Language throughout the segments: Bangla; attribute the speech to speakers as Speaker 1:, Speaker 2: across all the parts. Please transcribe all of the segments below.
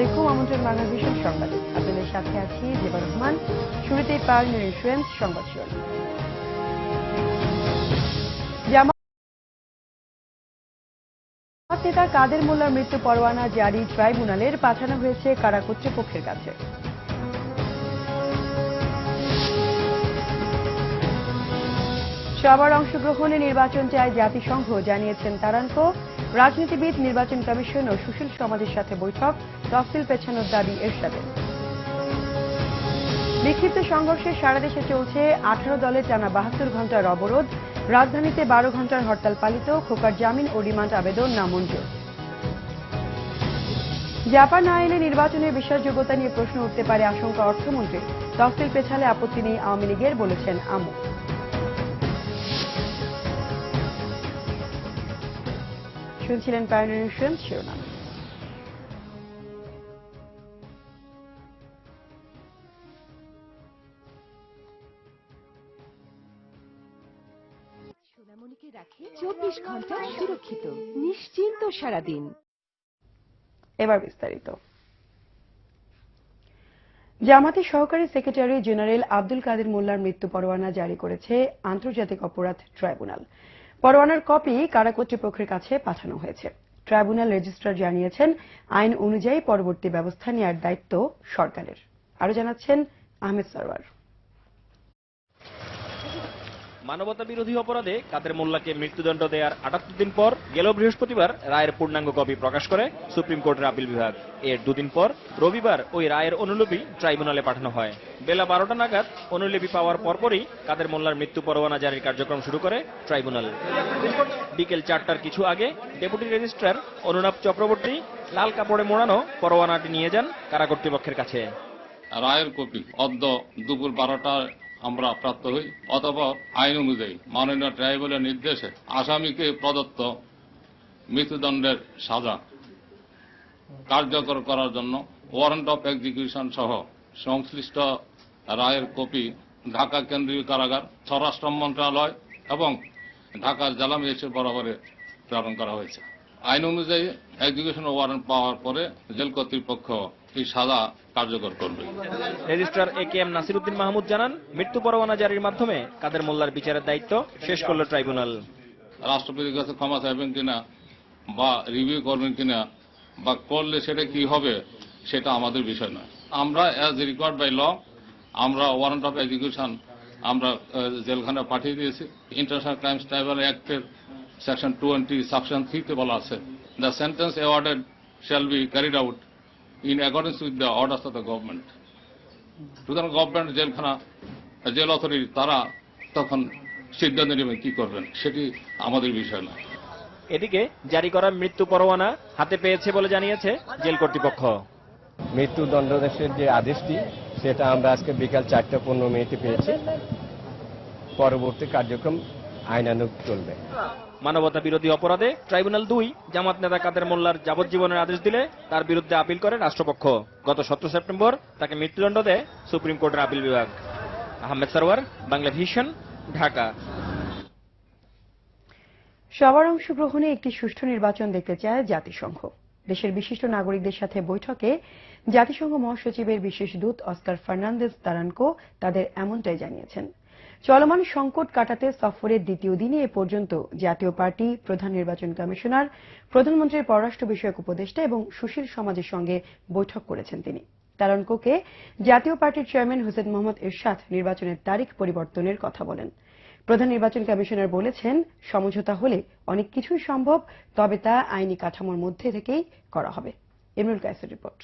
Speaker 1: আলাইকুম, আমন্ত্রণ বাংলা বাংলাদেশ সংবাদে। আপনাদের সাথে আছি জেবা রহমান। শুরুতেই পার্টনার ইন্স্যুরেন্স সংবাদ জামাত নেতা কাদের মোল্লার মৃত্যু পরোয়ানা জারি ট্রাইব্যুনালের পাঠানো হয়েছে কারা কর্তৃপক্ষের কাছে। সবার অংশগ্রহণে নির্বাচন চায় জাতিসংঘ, জানিয়েছেন তারানকো। রাজনীতিবিদ, নির্বাচন কমিশন ও সুশীল সমাজের সাথে বৈঠক, তফসিল পেছানোর দাবি এরশাদের। বিক্ষিপ্ত সংঘর্ষে সারা দেশে চলছে আঠারো দলের টানা বাহাত্তর ঘণ্টার অবরোধ। রাজধানীতে বারো ঘণ্টার হরতাল পালিত, খোকার জামিন ও রিমান্ড আবেদন নামঞ্জুর। জাপান না নির্বাচনের বিশ্বাসযোগ্যতা নিয়ে প্রশ্ন উঠতে পারে আশঙ্কা অর্থমন্ত্রী। তফসিল পেছালে আপত্তি নেই আওয়ামী লীগের, বলেছেন আমু। শুনছিলেন পায়োনিয়ার ইন্স্যুরেন্স শিরোনাম
Speaker 2: সোনামণিকে রাখে চব্বিশ ঘণ্টা সুরক্ষিত নিশ্চিন্ত সারাদিন।
Speaker 1: এবার বিস্তারিত। জামাতের সহকারী সেক্রেটারি জেনারেল আব্দুল কাদের মোল্লার মৃত্যু পরোয়ানা জারি করেছে আন্তর্জাতিক অপরাধ ট্রাইব্যুনাল। পরোয়ানার কপি কারা কর্তৃপক্ষের কাছে পাঠানো হয়েছে। ট্রাইব্যুনাল রেজিস্ট্রার জানিয়েছেন, আইন অনুযায়ী পরবর্তী ব্যবস্থা নেয়ার দায়িত্ব সরকারের। আরও জানাচ্ছেন আহমেদ সরওয়ার।
Speaker 3: মানবতা বিরোধী অপরাধে কাদের মোল্লাকে মৃত্যুদণ্ড দেওয়ার আটাত্তর দিন পর গেল বৃহস্পতিবার রায়ের পূর্ণাঙ্গ কপি প্রকাশ করে সুপ্রিম কোর্টের আপিল বিভাগ। এর দুদিন পর রবিবার ওই রায়ের অনুলিপি ট্রাইব্যুনালে পাঠানো হয়। বেলা বারোটা নাগাদ অনুলিপি পাওয়ার পরপরই কাদের মোল্লার মৃত্যু পরোয়ানা জারির কার্যক্রম শুরু করে ট্রাইব্যুনাল। বিকেল চারটার কিছু আগে ডেপুটি রেজিস্ট্রার অনুনাপ চক্রবর্তী লাল কাপড়ে মোড়ানো পরোয়ানাটি নিয়ে যান কারা কর্তৃপক্ষের কাছে।
Speaker 4: রায়ের কপি, অদ্য দুপুর বারোটায় আমরা প্রাপ্ত হই, অথবা আইন অনুযায়ী মাননীয় ট্রাইব্যুনালের নির্দেশে আসামিকে প্রদত্ত মৃত্যুদণ্ডের সাজা কার্যকর করার জন্য ওয়ারেন্ট অফ এক্সিকিউশন সহ সংশ্লিষ্ট রায়ের কপি ঢাকা কেন্দ্রীয় কারাগার, স্বরাষ্ট্র মন্ত্রণালয় এবং ঢাকার জেলা ম্যাজিস্ট্রেট বরাবরে প্রেরণ করা হয়েছে। আইন অনুযায়ী এক্সিকিউশন ওয়ারেন্ট পাওয়ার পরে জেল কর্তৃপক্ষ এই সাজা কার্যকর করবে।
Speaker 3: Registrar A K M Nasiruddin Mahmud জানান মৃত্যু পরোয়ানা জারির মাধ্যমে কাদের মোল্লার বিচারের দায়িত্ব শেষ করল ট্রাইব্যুনাল।
Speaker 4: রাষ্ট্রপতির কাছে ক্ষমা চাইবেন কিনা বা রিভিউ করবেন কিনা বা করলে সেটা কি হবে সেটা আমাদের বিষয় নয়। আমরা অ্যাজ রিকোয়ার্ড বাই ল আমরা ওয়ারেন্ট অফ এক্সিকিউশন আমরা জেলখানা পাঠিয়ে দিয়েছি। ইন্টারন্যাশনাল ক্রাইমস ট্রাইব্যুনাল অ্যাক্টের সেকশন টোয়েন্টি সেকশন থ্রিতে বলা আছে the sentence awarded shall be carried out in accordance with the orders of the government সুতরাং গভর্নমেন্ট জেলখানা জেল অথরিটি তারা তখন সিদ্ধান্ত নেবেন কি করবেন সেটি আমাদের বিষয় নয়
Speaker 3: এদিকে জারি করা মৃত্যু পরোয়ানা হাতে পেয়েছে বলে জানিয়েছে জেল কর্তৃপক্ষ।
Speaker 5: মৃত্যুদণ্ডাদেশের যে আদেশটি সেটা আমরা আজকে বিকাল চারটা পনেরো মিনিটে পেয়েছি। পরবর্তী কার্যক্রম আইনানুগ চলবে।
Speaker 3: মানবতা বিরোধী অপরাধে ট্রাইব্যুনাল দুই জামাত নেতা কাদের মোল্লার যাবজ্জীবনের আদেশ দিলে তার বিরুদ্ধে আপিল করে রাষ্ট্রপক্ষ। গত সতেরো সেপ্টেম্বর তাকে মৃত্যুদণ্ড দেয় সুপ্রিম কোর্টের আপিল বিভাগ। আহমেদ সরওয়ার, বাংলা ভিশন, ঢাকা।
Speaker 1: সবার অংশগ্রহণে একটি সুষ্ঠু নির্বাচন দেখতে চায় জাতিসংঘ। দেশের বিশিষ্ট নাগরিকদের সাথে বৈঠকে জাতিসংঘ মহাসচিবের বিশেষ দূত অস্কার ফার্নান্দেজ তারানকো তাদের এমনটাই জানিয়েছেন। চলমান সংকট কাটাতে সফরের দ্বিতীয় দিনে এ পর্যন্ত জাতীয় পার্টি, প্রধান নির্বাচন কমিশনার, প্রধানমন্ত্রীর পররাষ্ট্র বিষয়ক উপদেষ্টা এবং সুশীল সমাজের সঙ্গে বৈঠক করেছেন তিনি। তারানকোকে জাতীয় পার্টির চেয়ারম্যান হোসেন মোহাম্মদ এরশাদ নির্বাচনের তারিখ পরিবর্তনের কথা বলেন। প্রধান নির্বাচন কমিশনার বলেছেন, সমঝোতা হলে অনেক কিছুই সম্ভব, তবে তা আইনি কাঠামোর মধ্যে থেকেই করা হবে। ইমরুল কায়েসের রিপোর্ট।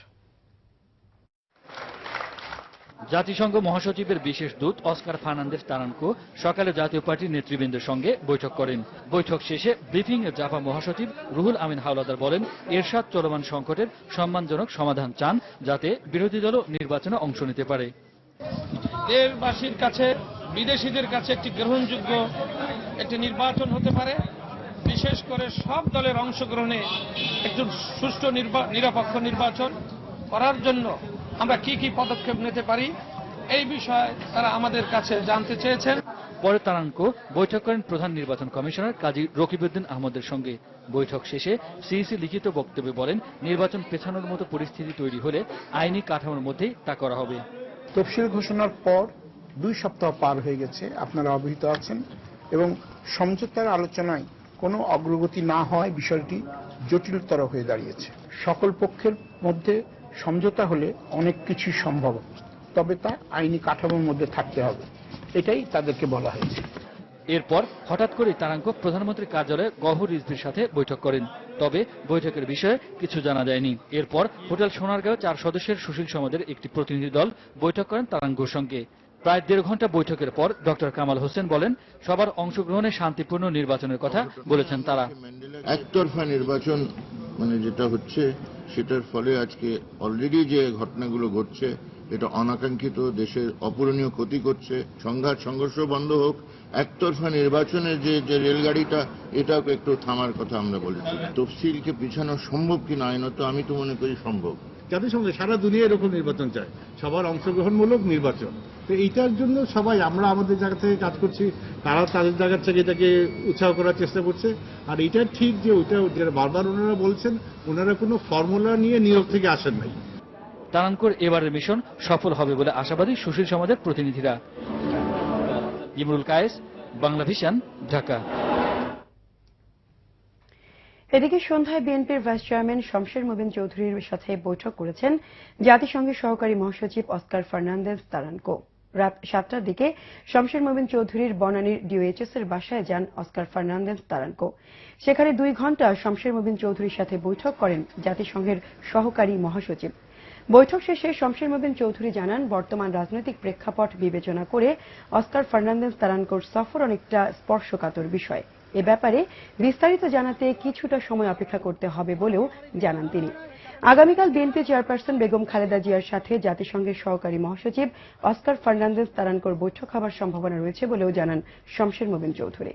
Speaker 6: জাতিসংঘ মহাসচিবের বিশেষ দূত অস্কার ফার্নান্দেস তারানকো সকালে জাতীয় পার্টির নেতৃবৃন্দের সঙ্গে বৈঠক করেন। বৈঠক শেষে ব্রিফিং এ জাপা মহাসচিব রুহুল আমিন হাওলাদার বলেন, এরশাদ চলমান সংকটের সম্মানজনক সমাধান চান যাতে বিরোধী দলও নির্বাচনে অংশ নিতে পারে।
Speaker 7: দেশবাসীর কাছে, বিদেশিদের কাছে একটি গ্রহণযোগ্য একটি নির্বাচন হতে পারে। বিশেষ করে সব দলের অংশগ্রহণে একজন সুষ্ঠু নিরপেক্ষ নির্বাচন করার জন্য আমরা কি কি পদক্ষেপ নিতে পারি এই বিষয়ে তারা আমাদের কাছে জানতে চেয়েছেন।
Speaker 6: পরে তারাঙ্ক বৈঠক করেন প্রধান নির্বাচন কমিশনার কাজী রকিবউদ্দিন আহমদের সঙ্গে। বৈঠক শেষে সিইসি লিখিত বক্তব্যে বলেন নির্বাচন পেছানোর মতো পরিস্থিতি তৈরি হলে আইনি কাঠামোর মধ্যেই তা করা হবে।
Speaker 8: তফসিল ঘোষণার পর দুই সপ্তাহ পার হয়ে গেছে আপনারা অবহিত আছেন এবং সমঝোতার আলোচনায় কোনো অগ্রগতি না হওয়ায় বিষয়টি জটিলতর হয়ে দাঁড়িয়েছে। সকল পক্ষের মধ্যে সমঝোতা হলে অনেক কিছু সম্ভব তবে তা আইনি কাঠামোর মধ্যে থাকতে হবে। এটাই তাদেরকে বলা হয়েছে।
Speaker 6: এরপর হঠাৎ করে তারাঙ্ক প্রধানমন্ত্রীর কার্যালয়ে গহর রিজভির সাথে বৈঠক করেন। তবে বৈঠকের বিষয়ে কিছু জানা যায়নি। এরপর হোটেল সোনারগাঁও চার সদস্যের সুশীল সমাজের একটি প্রতিনিধি দল বৈঠক করেন তারাঙ্কুর সঙ্গে। প্রায় দেড় ঘণ্টা বৈঠকের পর ডক্টর কামাল হোসেন বলেন সবার অংশগ্রহণে শান্তিপূর্ণ নির্বাচনের কথা বলেছেন তারা।
Speaker 9: একতরফা নির্বাচন মানে যেটা হচ্ছে সেটার ফলে আজকে অলরেডি যে ঘটনাগুলো ঘটছে, এটা অনাকাঙ্ক্ষিত, দেশের অপূরণীয় ক্ষতি করছে, সংঘাত, সংঘর্ষ বন্ধ হোক, একতরফা নির্বাচনের যে যে রেলগাড়িটা, এটাও একটু থামার কথা আমরা বলেছি। তফসিলকে পিছানো সম্ভব কিনা আইনত আমি তো মনে করি সম্ভব।
Speaker 10: জাতিসংঘ সারা দুনিয়া এরকম নির্বাচন চায়। সবার অংশগ্রহণমূলক নির্বাচন। তো এইটার জন্য সবাই, আমরা আমাদের জায়গা থেকে কাজ করছি, তারা তাদের জায়গা থেকে এটাকে উৎসাহ করার চেষ্টা করছে। আর এটা ঠিক যে ওইটা যেটা বারবার ওনারা বলছেন, ওনারা কোনো ফর্মুলা নিয়ে নিয়োগ থেকে আসেন নাই।
Speaker 6: তারাঙ্কুর এবারের মিশন সফল হবে বলে আশাবাদী সুশীল সমাজের প্রতিনিধিরা। ইমরুল কায়েস বাংলা ভিশন ঢাকা।
Speaker 1: এদিকে সন্ধ্যায় বিএনপির ভাইস চেয়ারম্যান শমশের মোবিন চৌধুরীর সাথে বৈঠক করেছেন জাতিসংঘের সহকারী মহাসচিব অস্কার ফার্নান্দেজ তারানকো। রাত সাতটার দিকে শমশের মোবিন চৌধুরীর বনানীর ডিওএইচএস এর বাসায় যান অস্কার ফার্নান্দেজ তারানকো। সেখানে দুই ঘণ্টা শমশের মোবিন চৌধুরীর সাথে বৈঠক করেন জাতিসংঘের সহকারী মহাসচিব। বৈঠক শেষে শমশের মোবিন চৌধুরী জানান, বর্তমান রাজনৈতিক প্রেক্ষাপট বিবেচনা করে অস্কার ফার্নান্দেজ তারানকোর সফর অনেকটা স্পর্শকাতর বিষয়। এ ব্যাপারে বিস্তারিত জানাতে কিছুটা সময় অপেক্ষা করতে হবে বলেও জানান তিনি। আগামীকাল বিএনপি চেয়ারপারসন বেগম খালেদা জিয়ার সাথে জাতিসংঘের সহকারী মহাসচিব অস্কার ফার্নান্দেজ তারানকোর বৈঠক হবার সম্ভাবনা রয়েছে বলেও জানান শমশের মোবিন চৌধুরী।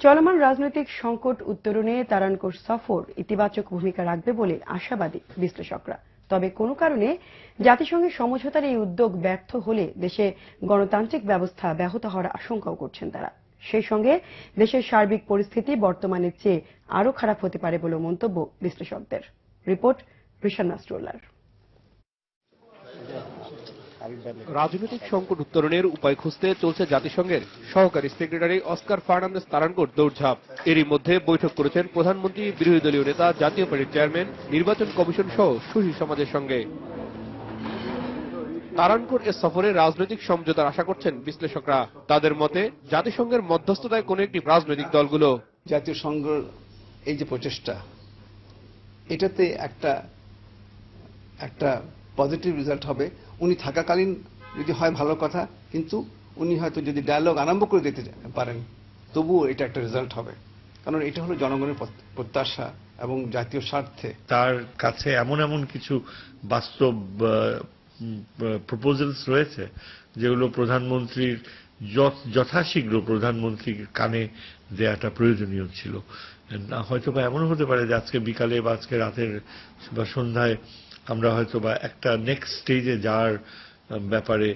Speaker 1: চলমান রাজনৈতিক সংকট উত্তরণে তারানকোর সফর ইতিবাচক ভূমিকা রাখবে বলে আশাবাদী বিশ্লেষকরা। তবে কোনো কারণে জাতিসংঘের সমঝোতার এই উদ্যোগ ব্যর্থ হলে দেশে গণতান্ত্রিক ব্যবস্থা ব্যাহত হওয়ার আশঙ্কাও করছেন তারা। সেই সঙ্গে দেশের সার্বিক পরিস্থিতি বর্তমানের চেয়ে আরও খারাপ হতে পারে বলে মন্তব্য বিশ্লেষকদের। রিপোর্ট রিশান নাসরুল্লাহর।
Speaker 11: রাজনৈতিক সংকট উত্তরণের উপায় খুঁজতে চলছে জাতিসংঘের সহকারী সেক্রেটারি অস্কার ফার্নান্দেস তারানকোর দৌড়ঝাঁপ। এরই মধ্যে বৈঠক করেছেন প্রধানমন্ত্রী, বিরোধী দলীয় নেতা, জাতীয় পার্টির চেয়ারম্যান, নির্বাচন কমিশন সহ সুশীল সমাজের সঙ্গে। তারানকোর এ সফরে রাজনৈতিক সমঝোতার আশা করছেন বিশ্লেষকরা। তাদের মতে, জাতিসংঘের মধ্যস্থতায় কোন একটি রাজনৈতিক দলগুলো
Speaker 12: জাতীয় সংঘের এই যে প্রচেষ্টা, এটাতে একটা একটা পজিটিভ রেজাল্ট হবে। উনি থাকাকালীন যদি হয় ভালো কথা, কিন্তু উনি হয়তো যদি ডায়ালগ আরম্ভ করে দিতে পারেন, তবুও এটা একটা রেজাল্ট হবে। কারণ এটা হলো জনগণের প্রত্যাশা এবং জাতীয় স্বার্থে।
Speaker 13: তার কাছে এমন এমন কিছু বাস্তব প্রপোজালস রয়েছে, যেগুলো প্রধানমন্ত্রীর যথাশীঘ্র প্রধানমন্ত্রীর কানে দেওয়াটা প্রয়োজনীয় ছিল। হয়তো বা এমনও হতে পারে যে আজকে বিকালে বা আজকে রাতের বা সন্ধ্যায় আমরা হয়তো বা একটা নেক্সট স্টেজে যাওয়ার ব্যাপারে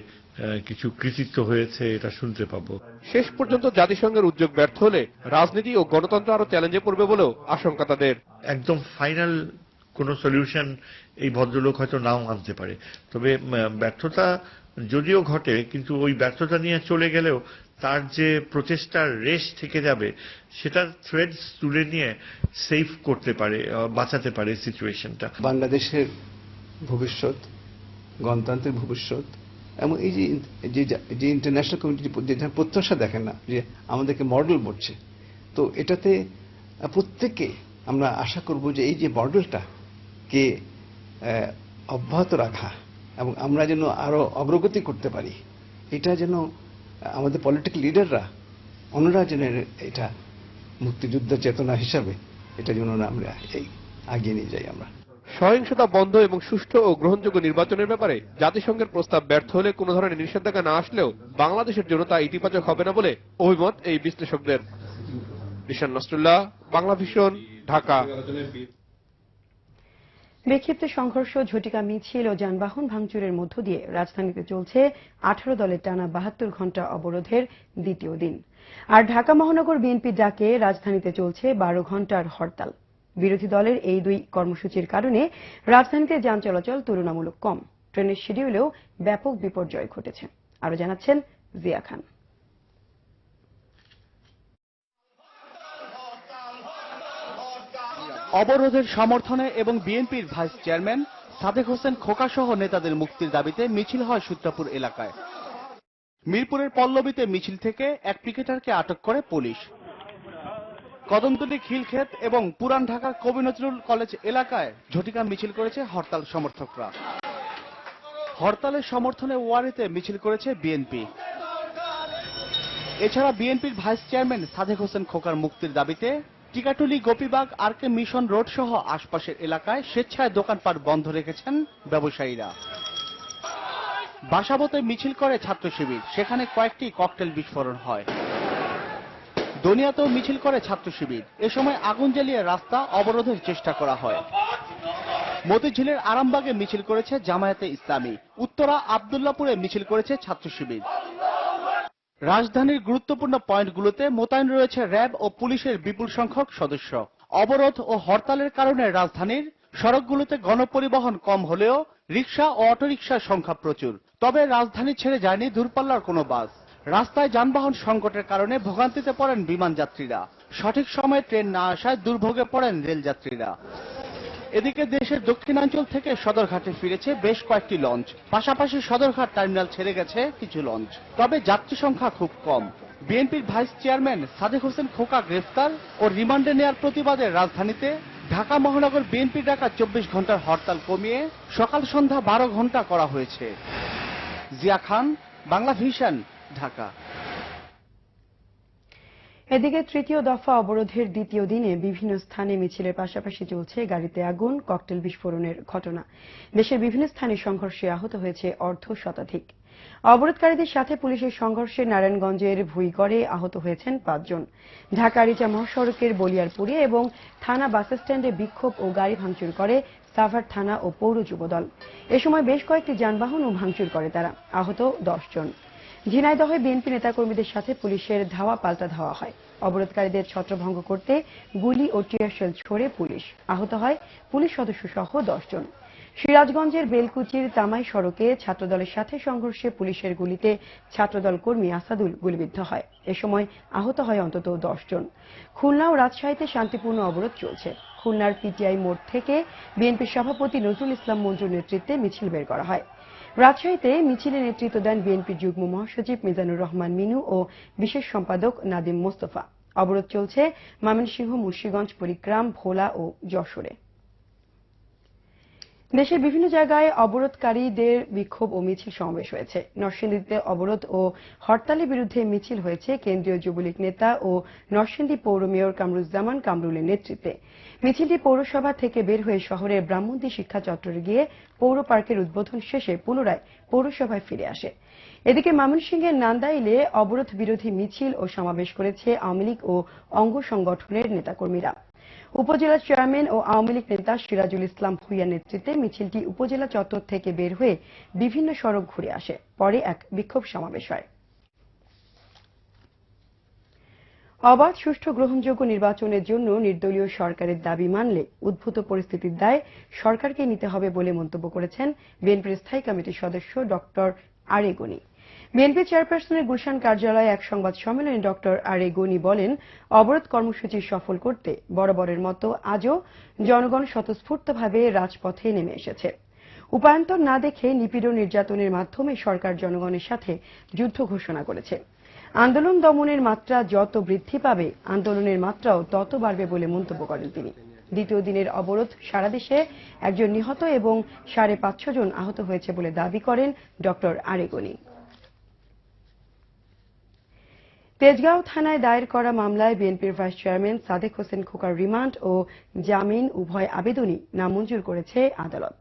Speaker 13: কিছু কৃতিত্ব হয়েছে এটা শুনতে পাবো।
Speaker 11: শেষ পর্যন্ত জাতিসংঘের উদ্যোগ ব্যর্থ হলে রাজনীতি ও গণতন্ত্র আরও চ্যালেঞ্জে পড়বে বলেও আশঙ্কা তাদের।
Speaker 13: একদম ফাইনাল কোনো সলিউশন এই ভদ্রলোক হয়তো নাও আনতে পারে। তবে ব্যর্থতা যদিও ঘটে কিন্তু ওই ব্যর্থতা নিয়ে চলে গেলেও তার যে প্রচেষ্টার রেশ থেকে যাবে সেটা থ্রেডস তুলে নিয়ে সেফ করতে পারে বাঁচাতে পারে সিচুয়েশনটা
Speaker 12: বাংলাদেশের ভবিষ্যৎ গণতন্ত্রের ভবিষ্যৎ, এবং এই যে যে ইন্টারন্যাশনাল কমিউনিটি যে প্রত্যাশা দেখেন না, যে আমাদেরকে মডেল বলছে তো এটাতে প্রত্যেকে আমরা আশা করব যে এই যে মডেলটা কে অব্যাহত রাখা এবং আমরা যেন আরও অগ্রগতি করতে পারি, এটা যেন আমাদের পলিটিক্যাল লিডাররা ওনারা যেন এটা মুক্তিযুদ্ধ চেতনা হিসাবে, এটা যেন আমরা এই আগিয়ে নিয়ে যাই আমরা।
Speaker 11: সহিংসতা বন্ধ এবং সুষ্ঠু ও গ্রহণযোগ্য নির্বাচনের ব্যাপারে জাতিসংঘের প্রস্তাব ব্যর্থ হলে কোনো ধরনের নিষেধাজ্ঞা না আসলেও বাংলাদেশের জন্য তা ইতিবাচক হবে না বলে অভিমত এই বিশ্লেষকদের। ঢাকা।
Speaker 1: বিক্ষিপ্ত সংঘর্ষ, ঝটিকা মিছিল ও যানবাহন ভাঙচুরের মধ্য দিয়ে রাজধানীতে চলছে আঠারো দলের টানা বাহাত্তর ঘণ্টা অবরোধের দ্বিতীয় দিন। আর ঢাকা মহানগর বিএনপি ডাকে রাজধানীতে চলছে বারো ঘণ্টার হরতাল। বিরোধী দলের এই দুই কর্মসূচির কারণে রাজধানীতে যান চলাচল তুলনামূলক কম। ট্রেনের শিডিউলেও ব্যাপক বিপর্যয় ঘটেছে। আরও জানাচ্ছেন জিয়া খান।
Speaker 14: অবরোধের সমর্থনে এবং বিএনপির ভাইস চেয়ারম্যান সাদেক হোসেন খোকাসহ নেতাদের মুক্তির দাবিতে মিছিল হয় সূত্রাপুর এলাকায়। মিরপুরের পল্লবীতে মিছিল থেকে এক পিকেটারকে আটক করে পুলিশ। কদমতলী খিলক্ষেত এবং পুরান ঢাকার কবি নজরুল কলেজ এলাকায় ঝটিকা মিছিল করেছে হরতাল সমর্থকরা। হরতালের সমর্থনে ওয়ারিতে মিছিল করেছে বিএনপি। এছাড়া বিএনপির ভাইস চেয়ারম্যান সাদেক হোসেন খোকার মুক্তির দাবিতে Tikatuli, Gopibagh R K mission road সহ আশপাশের এলাকায় স্বেচ্ছায় দোকানপাট বন্ধ রেখেছেন ব্যবসায়ীরা। বাসাবতে মিছিল করে ছাত্র শিবির সেখানে কয়েকটি ককটেল বিস্ফোরণ হয়। দনিয়াতেও মিছিল করে ছাত্র শিবির এ সময় আগুন জ্বালিয়ে রাস্তা অবরোধের চেষ্টা করা হয়। মতিঝিলের আরামবাগে মিছিল করেছে জামায়াতে ইসলামী। উত্তরা আবদুল্লাপুরে মিছিল করেছে ছাত্র শিবির রাজধানীর গুরুত্বপূর্ণ পয়েন্টগুলোতে মোতায়েন রয়েছে র্যাব ও পুলিশের বিপুল সংখ্যক সদস্য। অবরোধ ও হরতালের কারণে রাজধানীর সড়কগুলোতে গণপরিবহন কম হলেও রিক্সা ও অটোরিকশার সংখ্যা প্রচুর। তবে রাজধানী ছেড়ে যায়নি দূরপাল্লার কোনো বাস। রাস্তায় যানবাহন সংকটের কারণে ভোগান্তিতে পড়েন বিমান যাত্রীরা। সঠিক সময়ে ট্রেন না আসায় দুর্ভোগে পড়েন রেল যাত্রীরা। এদিকে দেশের দক্ষিণাঞ্চল থেকে সদরঘাটে ফিরেছে বেশ কয়েকটি লঞ্চ। পাশাপাশি সদরঘাট টার্মিনাল ছেড়ে গেছে কিছু লঞ্চ। তবে যাত্রী সংখ্যা খুব কম। বিএনপির ভাইস চেয়ারম্যান সাদেক হোসেন খোকা গ্রেফতার ও রিমান্ডে নেয়ার প্রতিবাদে রাজধানীতে ঢাকা মহানগর বিএনপি ডাকা চব্বিশ ঘণ্টার হরতাল কমিয়ে সকাল সন্ধ্যা বারো ঘণ্টা করা হয়েছে। জিয়া খান, বাংলা ভিশন ঢাকা।
Speaker 1: এদিকে তৃতীয় দফা অবরোধের দ্বিতীয় দিনে বিভিন্ন স্থানে মিছিলের পাশাপাশি চলছে গাড়িতে আগুন, ককটেল বিস্ফোরণের ঘটনা। দেশের বিভিন্ন স্থানে সংঘর্ষে আহত হয়েছে অর্ধ শতাধিক। অবরোধকারীদের সাথে পুলিশের সংঘর্ষে নারায়ণগঞ্জের ভুইগড়ে আহত হয়েছেন পাঁচজন ঢাকা রিচা মহাসড়কের বলিয়ারপুরে এবং থানা বাস স্ট্যান্ডে বিক্ষোভ ও গাড়ি ভাঙচুর করে সাভার থানা ও পৌর যুবদল। এ সময় বেশ কয়েকটি যানবাহন ও ভাঙচুর করে তারা। আহত দশ জন। ঝিনাইদহে বিএনপি নেতাকর্মীদের সাথে পুলিশের ধাওয়া পাল্টা ধাওয়া হয়। অবরোধকারীদের ছত্রভঙ্গ করতে গুলি ও টিয়ারশেল ছোড়ে পুলিশ। আহত হয় পুলিশ সদস্য সহ দশ জন। সিরাজগঞ্জের বেলকুচির তামাই সড়কে ছাত্রদলের সাথে সংঘর্ষে পুলিশের গুলিতে ছাত্রদল কর্মী আসাদুল গুলিবিদ্ধ হয়। এ সময় আহত হয় অন্তত জন। খুলনা ও রাজশাহীতে শান্তিপূর্ণ অবরোধ চলছে। খুলনার পিটিআই মোড় থেকে বিএনপির সভাপতি নজরুল ইসলাম মঞ্জুর নেতৃত্বে মিছিল বের করা হয়। রাজশাহীতে মিছিলে নেতৃত্ব দেন বিএনপির যুগ্ম মহাসচিব মিজানুর রহমান মিনু ও বিশেষ সম্পাদক নাদিম মোস্তফা। অবরোধ চলছে ময়মনসিংহ মুর্শিগঞ্জ পরিগ্রাম ভোলা ও যশোরে। দেশের বিভিন্ন জায়গায় অবরোধকারীদের বিক্ষোভ ও মিছিল সমাবেশ হয়েছে। নরসিংদীতে অবরোধ ও হরতালের বিরুদ্ধে মিছিল হয়েছে কেন্দ্রীয় যুবলীগ নেতা ও নরসিংদী পৌর মেয়র কামরুজ্জামান কামরুলের নেতৃত্বে। মিছিলটি পৌরসভা থেকে বের হয়ে শহরের ব্রাহ্মণদী শিক্ষা চত্বরে গিয়ে পৌর পার্কের উদ্বোধন শেষে পুনরায় পৌরসভায় ফিরে আসে। এদিকে ময়মনসিংহের নান্দাইলে অবরোধ বিরোধী মিছিল ও সমাবেশ করেছে আওয়ামী লীগ ও অঙ্গ সংগঠনের নেতাকর্মীরা। উপজেলা চেয়ারম্যান ও আওয়ামী লীগ নেতা সিরাজুল ইসলাম ভুইয়ার নেতৃত্বে মিছিলটি উপজেলা চত্বর থেকে বের হয়ে বিভিন্ন সড়ক ঘুরে আসে। পরে এক বিক্ষোভ সমাবেশ হয়। অবাধ, সুষ্ঠু, গ্রহণযোগ্য নির্বাচনের জন্য নির্দলীয় সরকারের দাবি মানলে উদ্ভূত পরিস্থিতির দায় সরকারকে নিতে হবে বলে মন্তব্য করেছেন বিএনপির স্থায়ী কমিটির সদস্য ডক্টর আরে গনি বিএনপি চেয়ারপারসনের গুলশান কার্যালয়ে এক সংবাদ সম্মেলনে ডক্টর আরে গনি বলেন, অবরোধ কর্মসূচি সফল করতে বরাবরের মতো আজও জনগণ স্বতঃস্ফূর্তভাবে রাজপথে নেমে এসেছে। উপায়ন্তর না দেখে নিপীড়ন নির্যাতনের মাধ্যমে সরকার জনগণের সাথে যুদ্ধ ঘোষণা করেছে। আন্দোলন দমনের মাত্রা যত বৃদ্ধি পাবে, আন্দোলনের মাত্রাও তত বাড়বে বলে মন্তব্য করেন তিনি। দ্বিতীয় দিনের অবরোধ সারা দেশে একজন নিহত এবং সাড়ে পাঁচশো জন আহত হয়েছে বলে দাবি করেন ডক্টর আরেগনি তেজগাঁও থানায় দায়ের করা মামলায় বিএনপির ভাইস চেয়ারম্যান সাদেক হোসেন খোকার রিমান্ড ও জামিন উভয় আবেদনই নামঞ্জুর করেছে আদালত।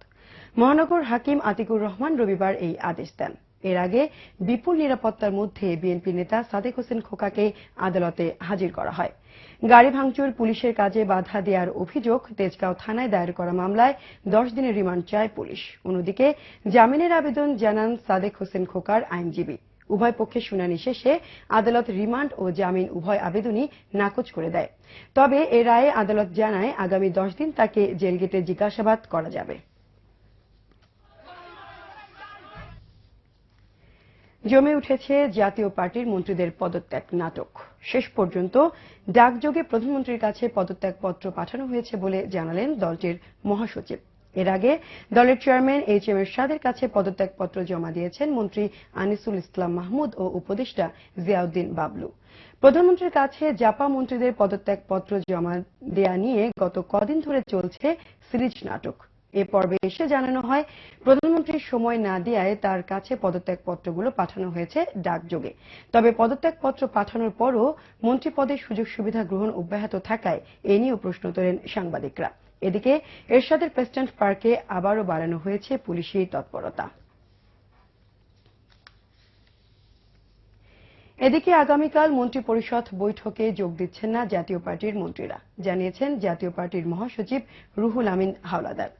Speaker 1: মহানগর হাকিম আতিকুর রহমান রবিবার এই আদেশ দেন। এর আগে বিপুল নিরাপত্তার মধ্যে বিএনপি নেতা সাদেক হোসেন খোকাকে আদালতে হাজির করা হয়। গাড়ি ভাঙচুর, পুলিশের কাজে বাধা দেওয়ার অভিযোগ তেজগাঁও থানায় দায়ের করা মামলায় দশ দিনের রিমান্ড চায় পুলিশ। অন্যদিকে জামিনের আবেদন জানান সাদেক হোসেন খোকার আইনজীবী। উভয় পক্ষের শুনানি শেষে আদালত রিমান্ড ও জামিন উভয় আবেদনই নাকচ করে দেয়। তবে এ রায়ে আদালত জানায়, আগামী দশ দিন তাকে জেলগেটে জিজ্ঞাসাবাদ করা যাবে। জমে উঠেছে জাতীয় পার্টির মন্ত্রীদের পদত্যাগ নাটক। শেষ পর্যন্ত ডাকযোগে প্রধানমন্ত্রীর কাছে পদত্যাগপত্র পাঠানো হয়েছে বলে জানালেন দলটির মহাসচিব। এর আগে দলের চেয়ারম্যান এইচ এম এরশাদের কাছে পদত্যাগপত্র জমা দিয়েছেন মন্ত্রী আনিসুল ইসলাম মাহমুদ ও উপদেষ্টা জিয়াউদ্দিন বাবলু। প্রধানমন্ত্রীর কাছে জাপা মন্ত্রীদের পদত্যাগপত্র জমা দেয়া নিয়ে গত কদিন ধরে চলছে সিরিজ নাটক। এ পর্বে এসে জানানো হয়, প্রধানমন্ত্রীর সময় না দেওয়ায় তার কাছে পদত্যাগপত্রগুলো পাঠানো হয়েছে ডাকযোগে তবে পদত্যাগপত্র পাঠানোর পরও মন্ত্রী পদের সুযোগ সুবিধা গ্রহণ অব্যাহত থাকায় এ নিয়েও প্রশ্ন তোলেন সাংবাদিকরা। এদিকে এরশাদের প্রেসিডেন্ট পার্কে আবারও বাড়ানো হয়েছে পুলিশি তৎপরতা। এদিকে আগামীকাল মন্ত্রিপরিষদ বৈঠকে যোগ দিচ্ছেন না জাতীয় পার্টির মন্ত্রীরা। জানিয়েছেন জাতীয় পার্টির মহাসচিব রুহুল আমিন হাওলাদার।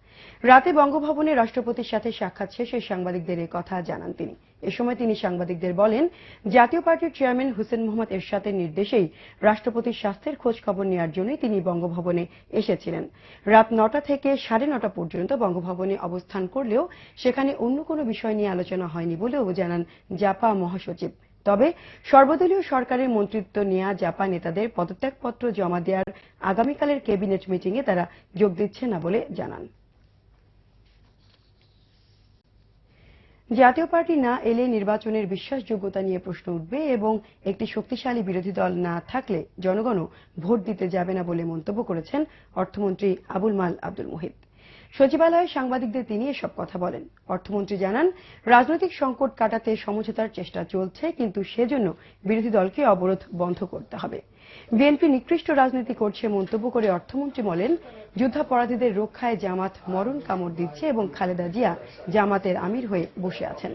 Speaker 1: রাতে বঙ্গভবনে রাষ্ট্রপতির সাথে সাক্ষাৎ শেষে সাংবাদিকদের এই কথা জানান তিনি। এ সময় তিনি সাংবাদিকদের বলেন, জাতীয় পার্টির চেয়ারম্যান হুসেন মোহাম্মদ এরশাদের নির্দেশেই রাষ্ট্রপতির স্বাস্থ্যের খোঁজ খবর নেওয়ার জন্যই তিনি বঙ্গভবনে এসেছিলেন। রাত নটা থেকে সাড়ে নটা পর্যন্ত বঙ্গভবনে অবস্থান করলেও সেখানে অন্য কোনো বিষয় নিয়ে আলোচনা হয়নি বলেও জানান জাপা মহাসচিব। তবে সর্বদলীয় সরকারের মন্ত্রিত্ব নেওয়া জাপা নেতাদের পদত্যাগপত্র জমা দেওয়ার আগামীকালের ক্যাবিনেট মিটিংয়ে তারা যোগ দিচ্ছে না বলে জানান। জাতীয় পার্টি না এলে নির্বাচনের বিশ্বাসযোগ্যতা নিয়ে প্রশ্ন উঠবে এবং একটি শক্তিশালী বিরোধী দল না থাকলে জনগণও ভোট দিতে যাবে না বলে মন্তব্য করেছেন অর্থমন্ত্রী আবুল মাল আব্দুল মুহিত। সচিবালয়ে সাংবাদিকদের তিনি এসব কথা বলেন। অর্থমন্ত্রী জানান, রাজনৈতিক সংকট কাটাতে সমঝোতার চেষ্টা চলছে, কিন্তু সেজন্য বিরোধী দলকে অবরোধ বন্ধ করতে হবে। বিএনপি নিকৃষ্ট রাজনীতি করছে মন্তব্য করে অর্থমন্ত্রী বলেন, যুদ্ধাপরাধীদের রক্ষায় জামাত মরণ কামড় দিচ্ছে এবং খালেদা জিয়া জামাতের আমির হয়ে বসে আছেন।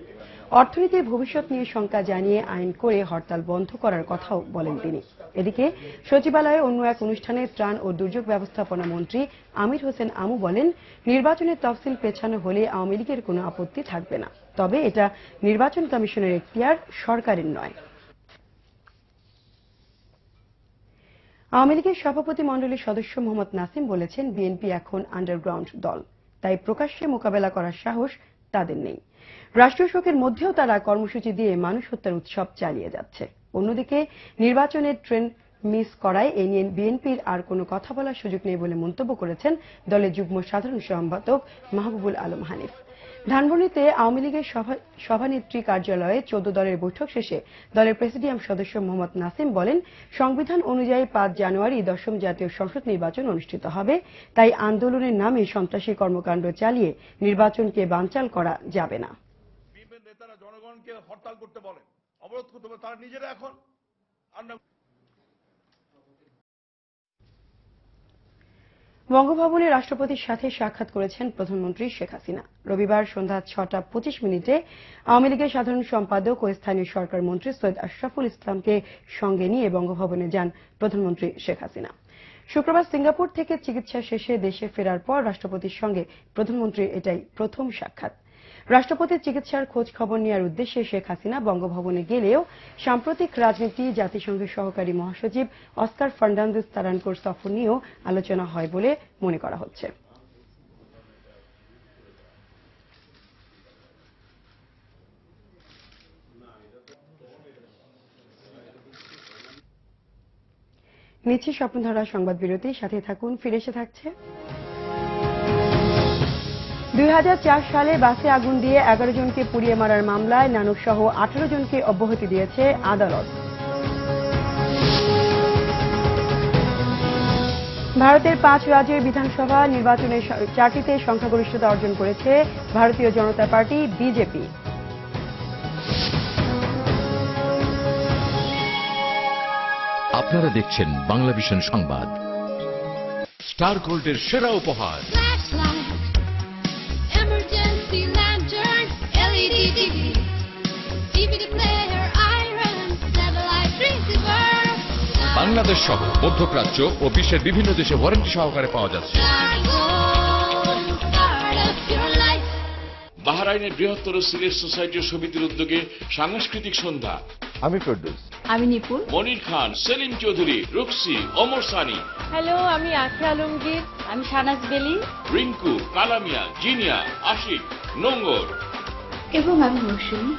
Speaker 1: অর্থনীতির ভবিষ্যৎ নিয়ে শঙ্কা জানিয়ে আইন করে হরতাল বন্ধ করার কথাও বলেন তিনি। এদিকে সচিবালয়ে অন্য এক অনুষ্ঠানে ত্রাণ ও দুর্যোগ ব্যবস্থাপনা মন্ত্রী আমির হোসেন আমু বলেন, নির্বাচনের তফসিল পেছানো হলে আওয়ামী লীগের কোনো আপত্তি থাকবে না। তবে এটা নির্বাচন কমিশনের এখতিয়ার, সরকারের নয়। আওয়ামী লীগের সভাপতি মণ্ডলীর সদস্য মোহাম্মদ নাসিম বলেছেন, বিএনপি এখন আন্ডারগ্রাউন্ড দল। তাই প্রকাশ্যে মোকাবেলা করার সাহস তাদের নেই। রাষ্ট্রীয় শোকের মধ্যেও তারা কর্মসূচি দিয়ে মানুষ হত্যার উৎসব চালিয়ে যাচ্ছে। অন্যদিকে, নির্বাচনের ট্রেন মিস করায় এ নিয়ে বিএনপির আর কোনো কথা বলার সুযোগ নেই বলে মন্তব্য করেছেন দলের যুগ্ম সাধারণ সম্পাদক মাহবুবুল আলম হানিফ। ধানমন্ডিতে আওয়ামী লীগের সভা- সভানেত্রী কার্যালয়ে চোদ্দ দলের বৈঠক শেষে দলের প্রেসিডিয়াম সদস্য মোহাম্মদ নাসিম বলেন, সংবিধান অনুযায়ী পাঁচ জানুয়ারি দশম জাতীয় সংসদ নির্বাচন অনুষ্ঠিত হবে। তাই আন্দোলনের নামে সন্ত্রাসী কর্মকাণ্ড চালিয়ে নির্বাচনকে বানচাল করা যাবে না।
Speaker 15: নেতারা জনগণকে হরতাল করতে বলে অবরোধ করতে তারা নিজেরা এখন।
Speaker 1: বঙ্গভবনে রাষ্ট্রপতির সাথে সাক্ষাৎ করেছেন প্রধানমন্ত্রী শেখ হাসিনা। রবিবার সন্ধ্যা ছটা পঁচিশ মিনিটে আওয়ামী লীগের সাধারণ সম্পাদক ও স্থানীয় সরকার মন্ত্রী সৈয়দ আশরাফুল ইসলামকে সঙ্গে নিয়ে বঙ্গভবনে যান প্রধানমন্ত্রী শেখ হাসিনা। শুক্রবার সিঙ্গাপুর থেকে চিকিৎসা শেষে দেশে ফেরার পর রাষ্ট্রপতির সঙ্গে প্রধানমন্ত্রীর এটাই প্রথম সাক্ষাৎ। রাষ্ট্রপতির চিকিৎসার খোঁজ খবর নেওয়ার উদ্দেশ্যে শেখ হাসিনা বঙ্গভবনে গেলেও সাম্প্রতিক রাজনীতি, জাতিসংঘের সহকারী মহাসচিব অস্কার ফার্নান্দেজ তারানকোর সফর নিয়েও আলোচনা হয় বলে মনে করা হচ্ছে। নিচ্ছি স্বপ্নধারা সংবাদ বিরতি সাথে থাকুন, ফিরে এসে থাকছে দুই হাজার চার সালে বাসে আগুন দিয়ে এগারো জনকে পুড়িয়ে মারার মামলায় নানক সহ আঠারো জনকে অব্যাহতি দিয়েছে আদালত। ভারতের পাঁচ রাজ্যের বিধানসভা নির্বাচনের চারটিতে সংখ্যাগরিষ্ঠতা অর্জন করেছে ভারতীয় জনতা পার্টি বিজেপি।
Speaker 16: আপনারা দেখছেন বাংলা ভিশন সংবাদ। স্টার গোল্ডের সেরা উপহার। বাংলাদেশ সহ মধ্যপ্রাচ্য ও বিশ্বের বিভিন্ন দেশে ওয়ারেন্টি সহকারে পাওয়া যাচ্ছে।
Speaker 14: বাহরাইনের বৃহত্তর সিলেট সোসাইটি ও সমিতির উদ্যোগে সাংস্কৃতিক সন্ধ্যা।
Speaker 17: আমি প্রডিউস
Speaker 2: আমি নিপুণ।
Speaker 14: মনির খান সেলিম চৌধুরী রুকসি অমর সানি।
Speaker 2: হ্যালো আমি আখি আলমগীর। আমি সানাজ বেলি।
Speaker 14: রিঙ্কু কালামিয়া জিনিয়া আশিক নোঙ্গর।
Speaker 5: এবং আমি মৌসুমী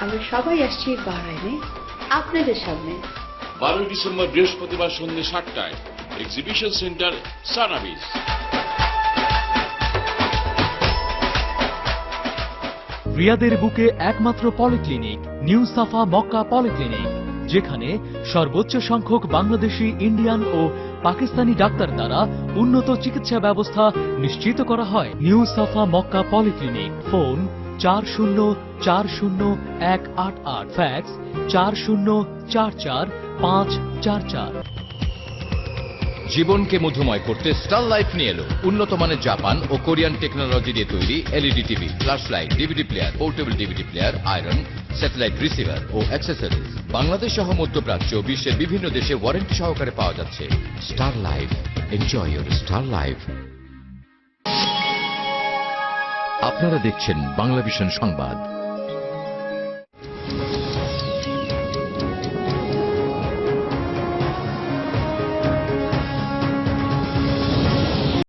Speaker 5: আমরা সবাই আসছি বাহরাইনে। আপনাদের সামনে
Speaker 14: বারোই ডিসেম্বর বৃহস্পতিবার সন্ধ্যে সাতটায় এক্সিবিশন সেন্টার সানাবিস
Speaker 11: রিয়াদের বুকে একমাত্র polyclinic, new Safa Makkah polyclinic, যেখানে সর্বোচ্চ সংখ্যক বাংলাদেশি, ইন্ডিয়ান ও পাকিস্তানি ডাক্তার দ্বারা উন্নত চিকিৎসা ব্যবস্থা নিশ্চিত করা হয়। New Safa Makkah polyclinic, phone চার শূন্য চার শূন্য, এক আট আট। ফ্যাক্স চার শূন্য, চার চার, পাঁচ চার চার।
Speaker 16: জীবনকে মধুময় করতে স্টার লাইফ নিয়ে এলো। উন্নত মানের জাপান ও কোরিয়ান টেকনোলজি দিয়ে তৈরি LED TV flash light DVD player portable DVD player iron satellite receiver ও অ্যাক্সেসরিজ বাংলাদেশ সহ মধ্যপ্রাচ্য বিশ্বের বিভিন্ন দেশে ওয়ারেন্টি সহকারে পাওয়া যাচ্ছে। Star life enjoy your star life আপনারা দেখছেন বাংলা সংবাদ।